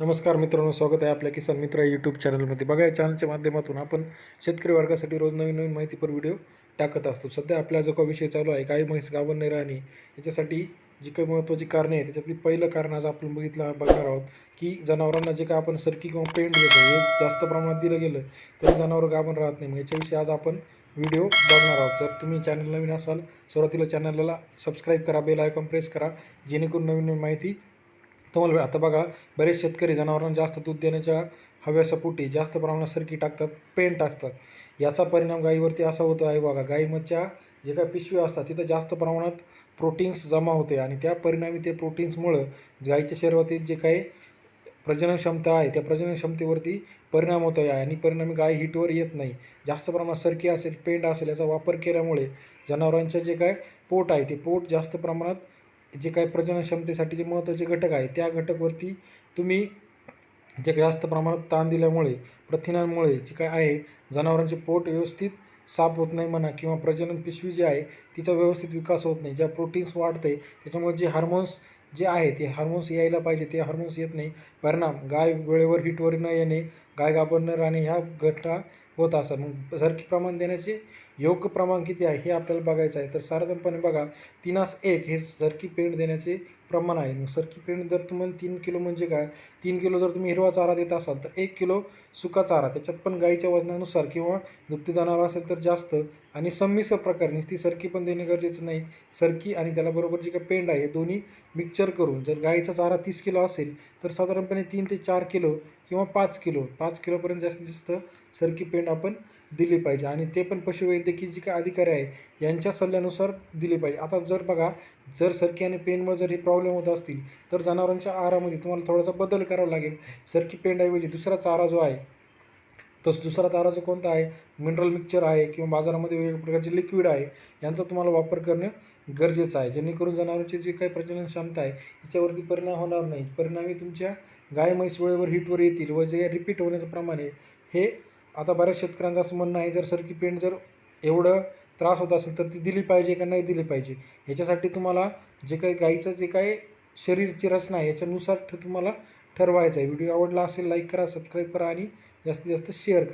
नमस्कार मित्रांनो स्वागत आहे आपल्या किसान मित्र यूट्यूब चॅनलमध्ये बघा या चॅनलच्या माध्यमातून आपण शेतकरी वर्गासाठी रोज नवीन नवीन माहितीपर व्हिडिओ टाकत असतो. सध्या आपला जो काही विषय चालू आहे गाई म्हैस गावन नाही राहणे याच्यासाठी जी काही महत्त्वाची कारणे आहेत त्याच्यातली पहिलं कारण आज आपण बघितलं बघणार आहोत की जनावरांना जे काय आपण सरकी किंवा पेंट देतो हे जास्त प्रमाणात दिलं गेलं तरी जनावरं गाभण राहत नाही. मग याच्याविषयी आज आपण व्हिडिओ बघणार आहोत. जर तुम्ही चॅनल नवीन असाल सुरुवातीला चॅनलला सबस्क्राईब करा बेल आयकॉन प्रेस करा जेणेकरून नवीन नवीन माहिती तुम्हाला आता बघा बरेच शेतकरी जनावरांना जास्त दूध देण्याच्या हव्यासापोटी जास्त प्रमाणात सरकी टाकतात पेंट असतात याचा परिणाम गायीवरती असा होतो आहे बघा गायीमधच्या जे काही पिशव्या असतात तिथं जास्त प्रमाणात प्रोटीन्स जमा होते आणि त्या परिणामी ते प्रोटीन्समुळं गायीच्या शरीरातील जे काही प्रजनन क्षमता आहे त्या प्रजनन क्षमतेवरती परिणाम होतो आहे आणि परिणामी गाय हिटवर येत नाही. जास्त प्रमाणात सरकी असेल पेंड असेल याचा वापर केल्यामुळे जनावरांचं जे काय पोट आहे ते पोट जास्त प्रमाणात जे काही प्रजनन क्षमतेसाठी जे महत्त्वाचे घटक आहे त्या घटकवरती तुम्ही जे जास्त प्रमाणात ताण दिल्यामुळे प्रथिनांमुळे जे काय आहे जनावरांचे पोट व्यवस्थित साफ होत नाही म्हणा किंवा प्रजनन पिशवी जी आहे तिचा व्यवस्थित विकास होत नाही. ज्या प्रोटीन्स वाढते त्याच्यामुळे जे हार्मोन्स जे आहे ते हार्मोन्स यायला पाहिजे ते हार्मोन्स येत नाही. परिणाम गाय वेळेवर हिटवर न येणे गाय गाभण न राहणे ह्या घटना होत असतात मग सरकी प्रमाण देण्याचे योग्य प्रमाण किती आहे हे आपल्याला बघायचं आहे. तर साधारणपणे बघा तीनास एक हे सरकी पेंड देण्याचे प्रमाण आहे. मग सरकी पेंड जर तुम्हाला तीन किलो म्हणजे काय? तीन किलो जर तुम्ही हिरवा चारा देत असाल तर एक किलो सुका चारा त्याच्यात पण गाईच्या वजनानुसार किंवा दुभती जनावर असेल तर जास्त आणि संमिश्र प्रकारे ती सरकी पण देणे गरजेचं नाही. सरकी आणि त्याला बरोबर जे काही पेंड आहे हे दोन्ही मिक्सचर करून जर गाईचा चारा तीस किलो असेल तर साधारणपणे तीन ते चार किलो किंवा पाच किलो पाच किलोपर्यंत जास्तीत जास्त सरकी पेंड आपण दिली पाहिजे. आणि ते पण पशुवैद्यकीय जे काही अधिकारी आहे यांच्या सल्ल्यानुसार दिली पाहिजे. आता जर बघा जर सरकी आणि पेनमुळे जर हे प्रॉब्लेम होत असतील तर जनावरांच्या आहारामध्ये तुम्हाला थोडासा बदल करावा लागेल. सरकी पेंडऐवजी दुसरा चारा जो आहे तसं दुसरा ताराचं कोणता आहे? मिनरल मिक्सचर आहे किंवा बाजारामध्ये वेगवेगळ्या प्रकारचे लिक्विड आहे यांचा तुम्हाला वापर करणं गरजेचं आहे. जेणेकरून जनावरांची जी काही प्रजनन क्षमता आहे याच्यावरती परिणाम होणार नाही. परिणामी तुमच्या गाय म्हैस वेळेवर हिटवर येतील व जे रिपीट होण्याचं प्रमाण आहे हे आता बऱ्याच शेतकऱ्यांचं असं म्हणणं आहे जर सरकी पेंट जर एवढं त्रास होत असेल तर ती दिली पाहिजे का नाही दिली पाहिजे? ह्याच्यासाठी तुम्हाला जे काही गाईचं जे काही शरीरची रचना आहे याच्यानुसार ठ- तुम्हाला ठरवायचं आहे. व्हिडिओ आवडला असेल लाईक करा सबस्क्राईब करा आणि जास्तीत जास्त शेअर करा.